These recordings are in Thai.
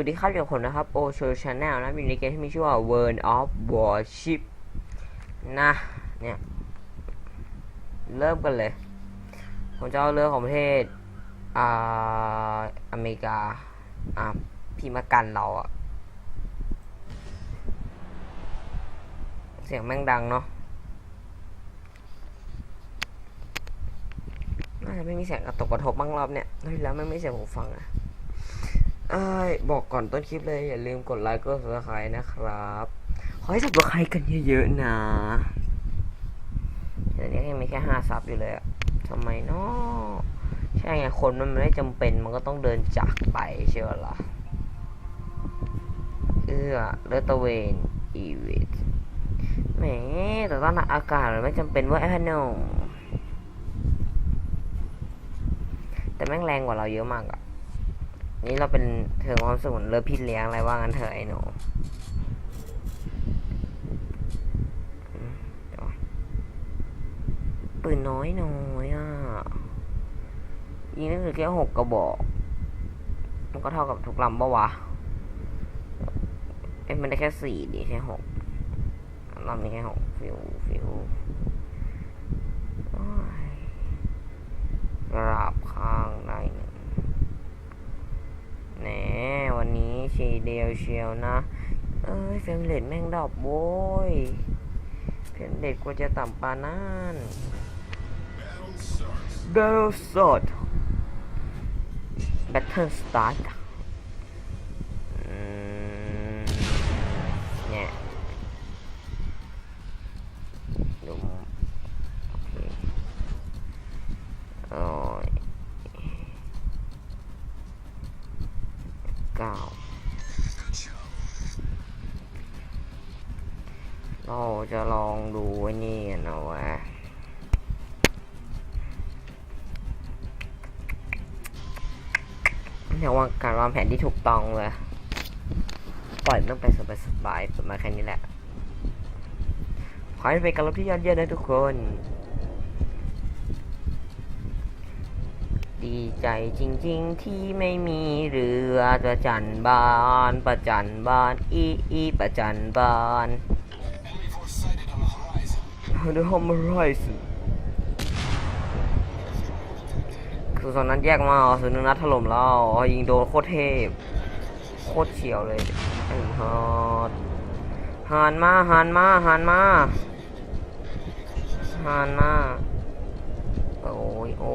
วัสดีครับอยู่กับผมนะครับโอโชชาแนลนะมีในเกมที่มีชื่อว่า World of Warship นะเนี่ยเริ่มกันเลย ผมจะเอาเรือของประเทศอ่าอเมริกาอ่าพี่มากันเราอะเสียงแม่งดังเนาะน่าจะไม่มีเสียงกระตกกระทบบ้างรอบเนี่ยเฮ้ยแล้วไม่ม่เสียงหูฟังอะ บอกก่อนต้นคลิปเลยอย่าลืมกดไลค์กด subscribe นะครับ ขอให้ subscribe กันเยอะๆนะเดี๋ยวนี้ยังมีแค่ห้าซับอยู่เลยอะทำไมเนาะใช่ไงคนมันไม่ได้จำเป็นมันก็ต้องเดินจากไปใช่ไหมล่ะเอื้อเลตเวนอีวิทแหมแต่ตอนอากาศมันไม่จำเป็นว่าไอ้หนมแต่แม่งแรงกว่าเราเยอะมากอะ นี่เราเป็นเถึงความรู้สึกเหมือนเลิฟพี่เลี้ยงอะไรว่างั้นเถอะไอ้หนูปืนน้อยน้อยอะยิงได้คือแค่หกกระบอก มันก็เท่ากับทุกลำปะวะเอ้ยมันได้แค่สี่ดิแค่หกลำนี้แค่หกฟิวฟิวกราบข้างได้หนึ่ง แหนวันนี้ชีเดียวเชียวนะ เอ้ยเฟมเรทแม่งดอบโว้ยเฟมเรทกว่าจะต่ำปานั่น Battle Start Battle Start อืมเนี่ยดูโอเคโอ้ย เก้า เราจะลองดูไอ้นี่นะวะเรียกว่าการวางแผนที่ถูกต้องเลย ปล่อยมันไปสบายๆประมาณแค่นี้แหละ ขอให้เป็นการรบที่ยอดเยี่ยมนะทุกคน ดีใจจริง ๆ ที่ไม่มีเรือประจันบาน ประจันบาน อีอีประจันบาน เดอะฮอมไรส์คือตอนนั้นแยกมาคือนึงนัดถล่มแล้วยิงโดนโคตรเทพ โคตรเฉียวเลยไอ้ฮอดหันมาหันมาหันมาหันมาโอ้ยโอ้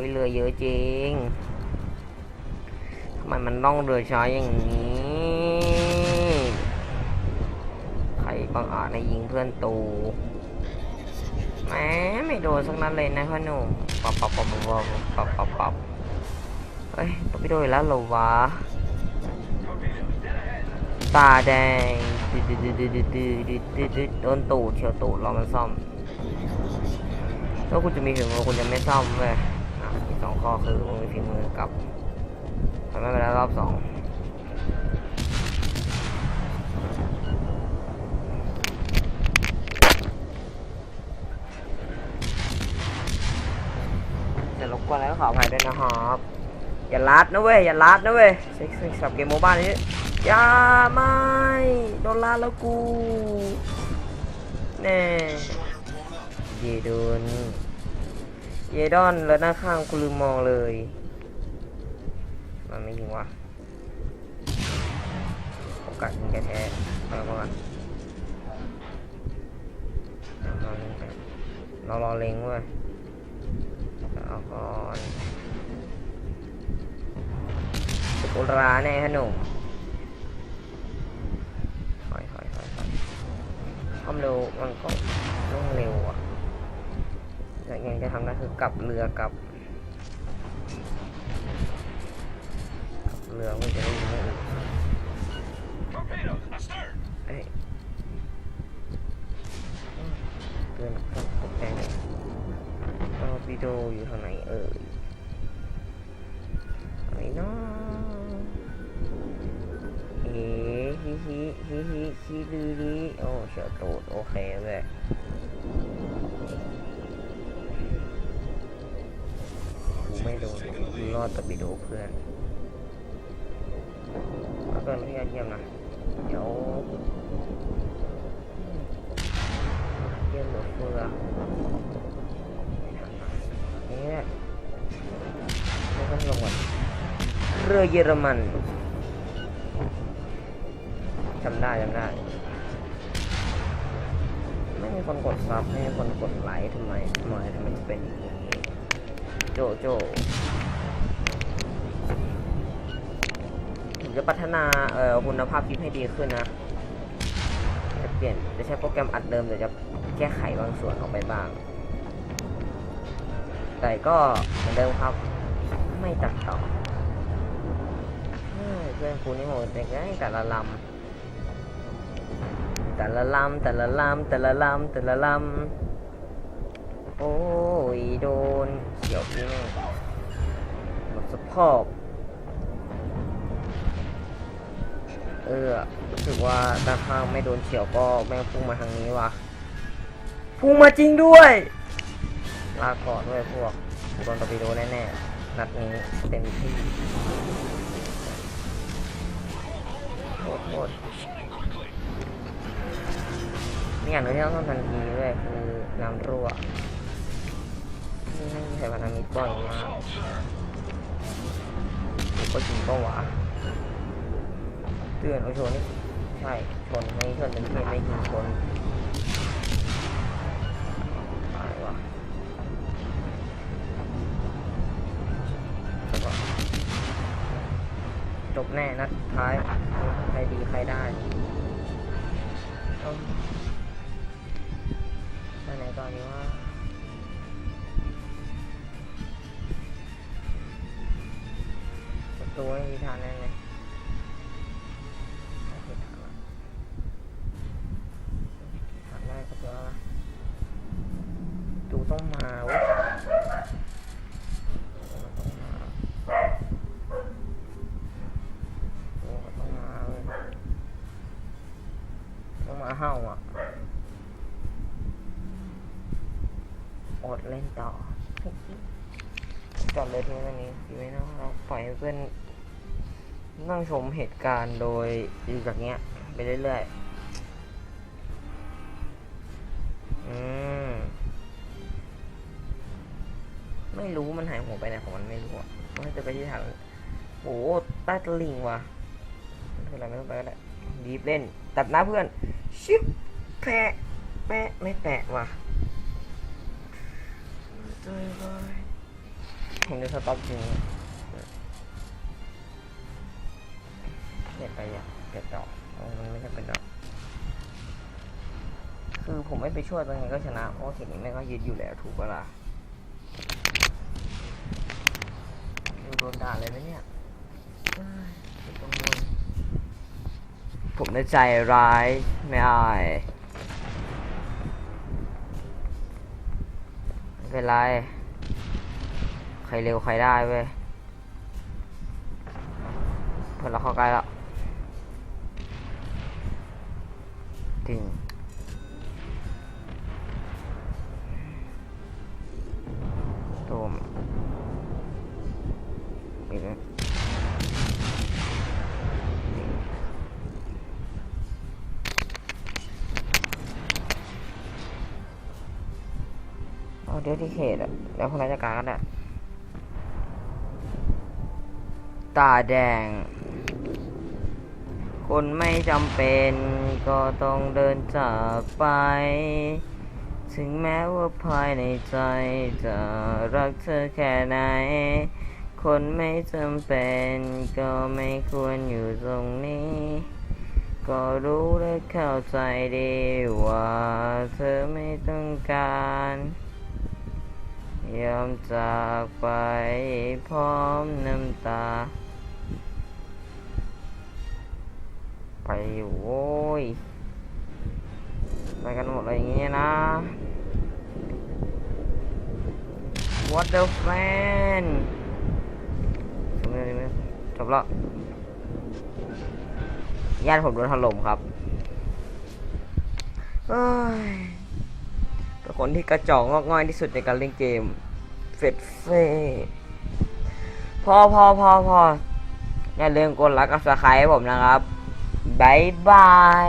ยเรือเยอะจริงทำไมมันต้องเรือช้าอย่างนี้ใครบังอาจในยิงเพื่อนตู แหมไม่โดนสักนัดเลยนะพ่อหนุ่มปับปับปับปับปับปับปับเฮ้ยต้องไปโดนแล้วหรอวะตาแดงดืดดืดดืดดืดดืดดืดดืดโดนตูดเฉียวตูดรามันซ่อมถ้าคุณจะมีฝีมือคุณจะไม่ซ่อมเว้ยอีกสองข้อคือมึงมีฝีมือกับทำไม่ไปแล้วรอบสอง กวนอะไรก็ขออภัยด้วยนะครับอย่าลัดนะเว้ยอย่าลัดนะเว้ยซีซ์สับเกมโมบ้านี้อย่าไม่โดนลัดแล้วกูแน่เยโดนเยดอนแล้วหน้าข้างกูลืมมองเลย มันไม่ยิงวะโอกาสยิงแท้ๆเอาละก่อนเราเล็งไปเรารอเล็งเว้ย เอาก่อนสุกราแน่ขนมถอยถอยถอยถอยความเร็วมันก็ต้องเร็วอะแต่ยังจะทำได้คือกลับเรือกลับกลับเรือมันจะได้ยิงไม่อีกเอ้ยเตือนครับตกใจเลยเอา วิดีโออยู่ทางไหนเอ่ยไหนเนาะเอ๊ะฮิฮิฮิฮิฮิลือลีโอ้เฉียวตูดโอเคเลยกูไม่โดนกูรอดตะบิดีโดเพื่อนมาเกินไม่ยอดเยี่ยมนะเดี๋ยวเยี่ยมหลือเฟือ รือเยอรมันจำได้จำได้ ไม่มีคนกดซับไม่มีคนกดไลค์ทำไมทำไมทำไมถึงเป็นโจโจผมจะพัฒนาเอ่อคุณภาพคลิปให้ดีขึ้นนะ จะเปลี่ยนจะใช้โปรแกรมอัดเดิมแต่จะแก้ไขบางส่วนออกไปบ้าง แต่ก็เหมือนเดิมครับ ไม่ตัดต่อ เพื่อนคุณนี่โหดแต่ก็แต่ละลำแต่ละลำแต่ละลำแต่ละลำแต่ละลำโอ้ยโดนเขียวพี่แม่งหมดสภาพเออรู้สึกว่าด้านข้างไม่โดนเฉียวก็แม่งพุ่งมาทางนี้ว่ะพุ่งมาจริงด้วยลาก่อนด้วยพวกโดนตอร์ปิโดแน่ๆนัดนี้เต็มที่ โคตรโคตรมีอย่างหนึงที่ต้องทำทันทีด้วยคือน้ำรั่วนี่ไม่มีใครพันธมิตรบ่อยมากก็จริงก็หวะเตือนโอชนนี่ใช่ชนไม่ชนเป็นเทศไม่ยิงคนตายวะจบแน่นัดท้าย ดีใครได้เอ้าไปไหนตอนนี้ว่าประตูไม่มีทางแน่เลย เห่าอะ อดเล่นต่อจอดเลยทีนี้ดีไหมเนาะเราปล่อยเพื่อนนั่งชมเหตุการณ์โดยอยู่จากเนี้ย ไปเรื่อยๆ อืม ไม่รู้มันหายหัวไปไหนของมันไม่รู้อะว่าจะไปที่ทางโอ้ใต้ตลิ่งว่ะไม่เป็นไรไม่ต้องไปก็ได้ ดีฟเล่น ตัดหน้าเพื่อน ชิบแปะแปะไม่แปะว่ะผมจะสต็อปจริงเก็บไปอะเก็บดอกเอามันไม่ใช่เป็นดอก คือผมไม่ไปช่วยตรงนี้ก็ชนะเพราะว่าทีนี้แม่ก็ยึดอยู่แล้วถูกปะล่ะดูโดนด่าเลยไหมเนี่ยเอ้ยเป็นกังวล ผมในใจร้ายไม่อายไม่เป็นไร ใครเร็วใครได้เว้ยเพื่อนเราเข้าใกล้แล้วถึงตูมอีก เอาเดี๋ยวที่เขตอะแล้วคนราชการกันอะตาแดง คนไม่จำเป็นก็ต้องเดินจากไป ถึงแม้ว่าภายในใจจะรักเธอแค่ไหน คนไม่จำเป็นก็ไม่ควรอยู่ตรงนี้ ก็รู้และเข้าใจดีว่าเธอไม่ต้องการ ยอมจากไปพร้อมน้ำตา ไปโว้ยไปกันหมดเลยอย่างเงี้ยนะ What the fan จบเลยไหมจบแล้วญาติผมโดนถล่มครับเอ้ย คนที่กระจอกงอกง่อยที่สุดในการเล่นเกม เฟดเฟ่พอพอพอพออย่าลืมกดไลค์กับสไครต์ให้ผมนะครับบายบาย